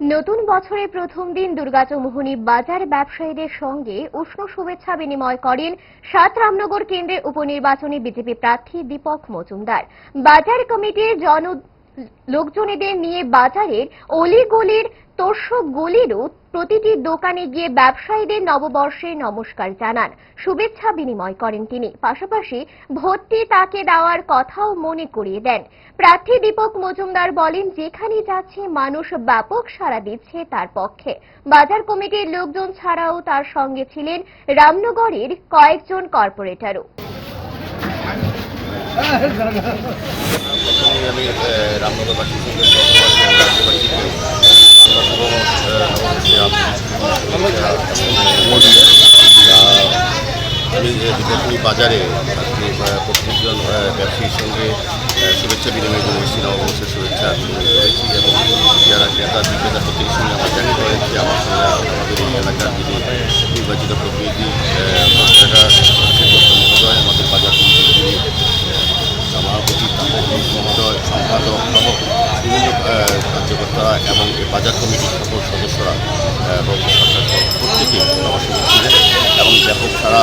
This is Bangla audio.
নতুন বছরের প্রথম দিন দুর্গাচৌমোহনী বাজার ব্যবসায়ীদের সঙ্গে উষ্ণ শুভেচ্ছা বিনিময় করেন সাত রামনগর কেন্দ্রের উপনির্বাচনে বিজেপি প্রার্থী দীপক মজুমদার। বাজার কমিটির জন লোকজনেদের নিয়ে বাজারের অলিগলির তোর্ষ গলিরও প্রতিটি দোকানে গিয়ে ব্যবসায়ীদের নববর্ষে নমস্কার জানান। শুভেচ্ছা বিনিময় করেন তিনি। পাশাপাশি ভোটটি তাকে দেওয়ার কথাও মনে করিয়ে দেন। প্রার্থী দীপক মজুমদার বলেন যেখানে যাচ্ছে মানুষ ব্যাপক সাড়া দিচ্ছে তার পক্ষে। বাজার কমিটির লোকজন ছাড়াও তার সঙ্গে ছিলেন রামনগরের কয়েকজন কর্পোরেটরও। প্রথমেই আমি আহ, রামনগরবাসীর সঙ্গে সহবাসী এবং রাজ্যবাসীকে বাজারে প্রত্যেকজন ব্যবসায়ীর সঙ্গে শুভেচ্ছা বিনিময় করে এসেছি শুভেচ্ছা বিনিময় করেছি এবং যারা ক্রেতা বিক্রেতা প্রত্যেকের সঙ্গে আমার জানি রয়েছে আমার সঙ্গে আমাদের এই এলাকার যিনি নির্বাচিত প্রতিনিধি মহোদয় আমাদের বাজার যিনি সভাপতি মহোদয় সম্পাদক সহ বিভিন্ন কার্যকর্তারা এবং বাজার কমিটির সকল সদস্যরা আহ, এবং সরকার প্রত্যেকে আমার সঙ্গে ছিলেন এবং ব্যাপক সারা